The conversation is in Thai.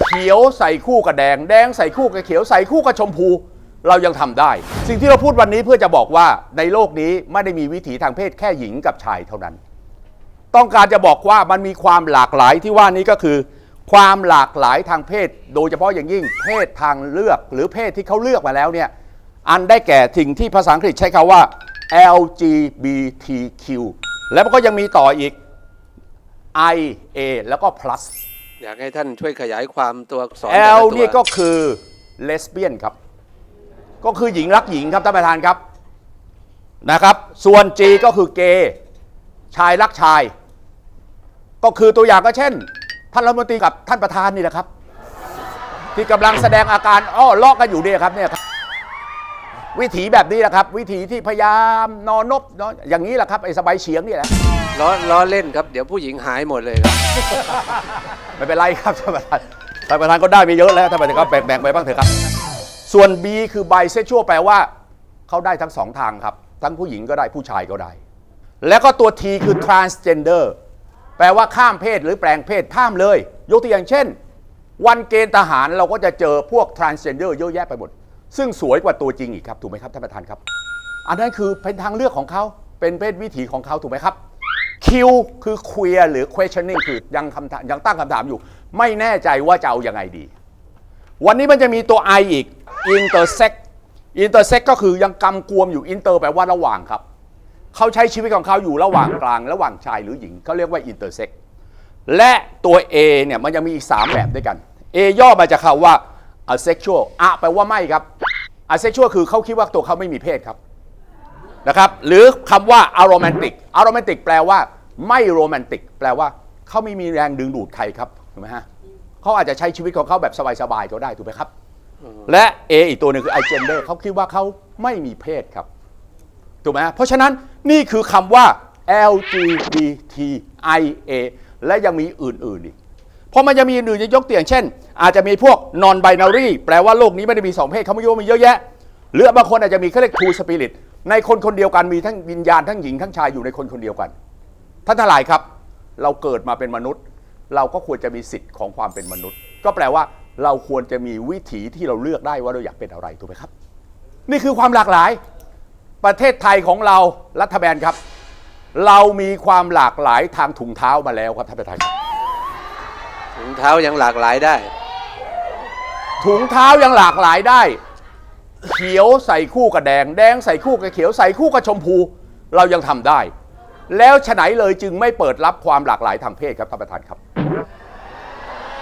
เขียวใส่คู่กับแดง แดงใส่คู่กับเขียวใส่คู่กับชมพู เรายังทำได้ สิ่งที่เราพูดวันนี้เพื่อจะบอกว่าในโลกนี้ไม่ได้มีวิถีทางเพศแค่หญิงกับชายเท่านั้น ต้องการจะบอกว่ามันมีความหลากหลายที่ว่านี้ก็คือ ความหลากหลายทางเพศ โดยเฉพาะอย่างยิ่ง เพศทางเลือกหรือเพศที่เขาเลือกมาแล้วเนี่ยอันได้แก่สิ่งที่ภาษาอังกฤษใช้คำว่า LGBTQ แล้วมันก็ยังมีต่ออีก I A แล้วก็ plus อยากให้ท่านช่วยขยายความตัวอักษร L แต่ละตัวนี่ก็คือเลสเบี้ยนครับ ก็คือหญิงรักหญิงครับท่านประธานครับนะครับ ส่วน G ก็คือเกย์ชายรักชาย ก็คือตัวอย่างก็เช่น ท่านรัฐมนตรีกับท่านประธานนี่แหละครับ ที่กำลังแสดงอาการอ้อลอกกันอยู่เนี่ยครับเนี่ยครับ วิถีแบบนี้แหละครับ วิถีที่พยายามนอนนบนอนอย่างนี้แหละครับไอ้สบายเฉียงนี่แหละ ล้อล้อเล่นครับ เดี๋ยวผู้หญิงหายหมดเลยครับ ไม่เป็นไรครับท่านประธานท่านประธานก็ได้ไปเยอะแล้วท่านประธานก็แบ่งๆไปบ้างเถอะครับ ส่วน B คือ bisexual แปลว่าเขาได้ทั้งสองทางครับ ทั้งผู้หญิงก็ได้ผู้ชายก็ได้ แล้วก็ตัว T คือ transgender แปลว่าข้ามเพศหรือแปลงเพศข้ามเลย ยกตัวอย่างเช่น วันเกณฑ์ทหารเราก็จะเจอพวก transgender เยอะแยะไปหมด ซึ่งสวยกว่าตัวจริงอีกครับ ถูกไหมครับท่านประธานครับ อันนั้นคือเป็นทางเลือกของเขาเป็นเพศวิถีของเขาถูกไหมครับ คือ queer หรือ questioning คือยังคำถามยังตั้งคำถามอยู่ ไม่แน่ใจว่าจะเอาอยังไงดี วันนี้มันจะมีตัว I อีก intersex intersex ก็คือยังกำกวมอยู่ inter แปลว่าระหว่างครับ เขาใช้ชีวิตของเขาอยู่ระหว่างกลาง ระหว่างชายหรือหญิงเขาเรียกว่า intersex และตัว A เนี่ยมันยังมีอีก 3 แบบด้วยกัน A ย่อมาจากคำว่า asexual อะแปลว่าไม่ครับ asexual คือเขาคิดว่าตัวเขาไม่มีเพศครับนะครับหรือคำว่า aromantic aromantic แปลว่า ไม่โรแมนติก แปลว่าเขาไม่มีแรงดึงดูดใครครับถูกไหมฮะเขาอาจจะใช้ชีวิตของเขาแบบสบายๆก็ได้ถูกไหมครับ และ A อีกตัวหนึ่งคือ i gender เขาคิดว่าเขาไม่มีเพศครับถูกไหมฮะเพราะฉะนั้นนี่คือคำว่า LGBTIA และยังมีอื่นๆอีกเพราะมันจะมีอื่นๆจะยกตัวอย่างเช่น อาจจะมีพวก non binary แปลว่าโลกนี้ไม่ได้มีสองเพศเขาไม่รู้ว่ามีเยอะแยะ หรือบางคนอาจจะมีเขาเรียก two spirit ในคนคนเดียวกันมีทั้งวิญญาณทั้งหญิงทั้งชายอยู่ในคนคนเดียวกัน ท่านทั้งหลายครับ เราเกิดมาเป็นมนุษย์ เราก็ควรจะมีสิทธิ์ของความเป็นมนุษย์ ก็แปลว่าเราควรจะมีวิถีที่เราเลือกได้ว่าเราอยากเป็นอะไรถูกไหมครับ นี่คือความหลากหลาย ประเทศไทยของเรารัฐบาลครับ เรามีความหลากหลายทางถุงเท้ามาแล้วครับท่านประธานครับถุงเท้ายังหลากหลายได้ ถุงเท้ายังหลากหลายได้ เขียวใส่คู่กับแดง แดงใส่คู่กับเขียวใส่คู่กับชมพู เรายังทำได้ แล้วฉะไหนเลยจึงไม่เปิดรับความหลากหลายทางเพศครับท่านประธานครับ